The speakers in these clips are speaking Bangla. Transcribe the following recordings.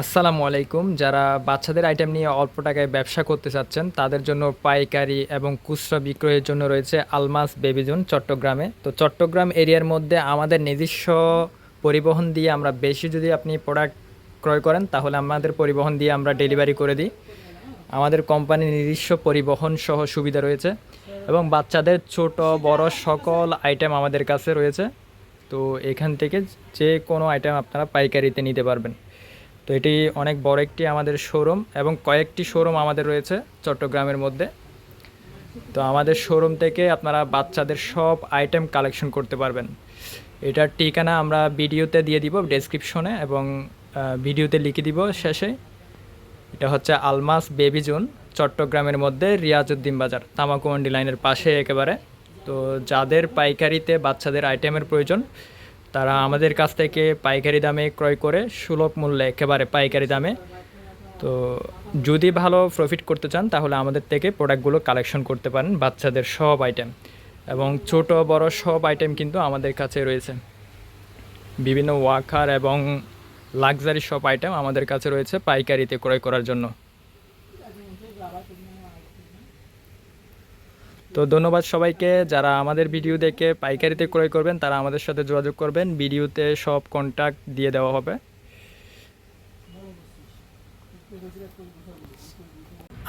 আসসালামু আলাইকুম। যারা বাচ্চাদের আইটেম নিয়ে অল্প টাকায় ব্যবসা করতে চাচ্ছেন, তাদের জন্য পাইকারি এবং খুচরা বিক্রয়ের জন্য রয়েছে আলমাস বেবিজোন চট্টগ্রামে। তো চট্টগ্রাম এরিয়ার মধ্যে আমাদের নিজস্ব পরিবহন দিয়ে আমরা বেশি যদি আপনি প্রোডাক্ট ক্রয় করেন, তাহলে আমাদের পরিবহন দিয়ে আমরা ডেলিভারি করে দিই। আমাদের কোম্পানির নিজস্ব পরিবহন সহ সুবিধা রয়েছে এবং বাচ্চাদের ছোট, বড় সকল আইটেম আমাদের কাছে রয়েছে। তো এখান থেকে যে কোনো আইটেম আপনারা পাইকারিতে নিতে পারবেন। তো এটি অনেক বড় একটি আমাদের শোরুম এবং কয়েকটি শোরুম আমাদের রয়েছে চট্টগ্রামের মধ্যে। তো আমাদের শোরুম থেকে আপনারা বাচ্চাদের সব আইটেম কালেকশন করতে পারবেন। এটার ঠিকানা আমরা ভিডিওতে দিয়ে দিব ডেসক্রিপশনে এবং ভিডিওতে লিখে দিব শেষে। এটা হচ্ছে আলমাস বেবি জোন, চট্টগ্রামের মধ্যে রিয়াজউদ্দিন বাজার তামাকুমন্ডি লাইনের পাশে একেবারে। তো যাদের পাইকারিতে বাচ্চাদের আইটেমের প্রয়োজন তারা আমাদের কাছ থেকে পাইকারি দামে ক্রয় করে সুলভ মূল্যে একেবারে পাইকারি দামে। তো যদি ভালো প্রফিট করতে চান, তাহলে আমাদের থেকে প্রোডাক্টগুলো কালেকশন করতে পারেন বাচ্চাদের সব আইটেম এবং ছোট, বড় সব আইটেম কিন্তু আমাদের কাছে রয়েছে। বিভিন্ন ওয়াকার এবং লাক্সারি সব আইটেম আমাদের কাছে রয়েছে পাইকারিতে ক্রয় করার জন্য। তো ধন্যবাদ সবাইকে, যারা আমাদের ভিডিও দেখে পাইকারিতে ক্রয় করবেন, তারা আমাদের সাথে যোগাযোগ করবেন, ভিডিওতে সব কন্ট্যাক্ট দিয়ে দেওয়া হবে।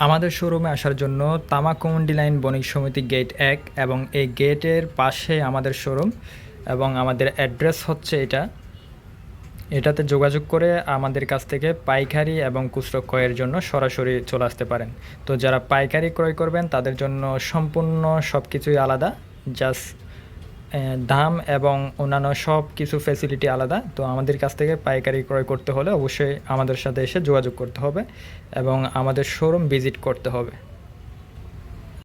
আমাদের শোরুমে আসার জন্য তামাকুমন্ডি লাইন বণিক সমিতি গেট এক এবং এই গেটের পাশে আমাদের শোরুম এবং আমাদের অ্যাড্রেস হচ্ছে এটা। এটাতে যোগাযোগ করে আমাদের কাছ থেকে পাইকারি এবং খুচরো ক্রয়ের জন্য সরাসরি চলে আসতে পারেন। তো যারা পাইকারি ক্রয় করবেন, তাদের জন্য সম্পূর্ণ সব কিছুই আলাদা জাস্ট দাম এবং অন্যান্য সব কিছু ফ্যাসিলিটি আলাদা। তো আমাদের কাছ থেকে পাইকারি ক্রয় করতে হলে অবশ্যই আমাদের সাথে এসে যোগাযোগ করতে হবে এবং আমাদের শোরুম ভিজিট করতে হবে।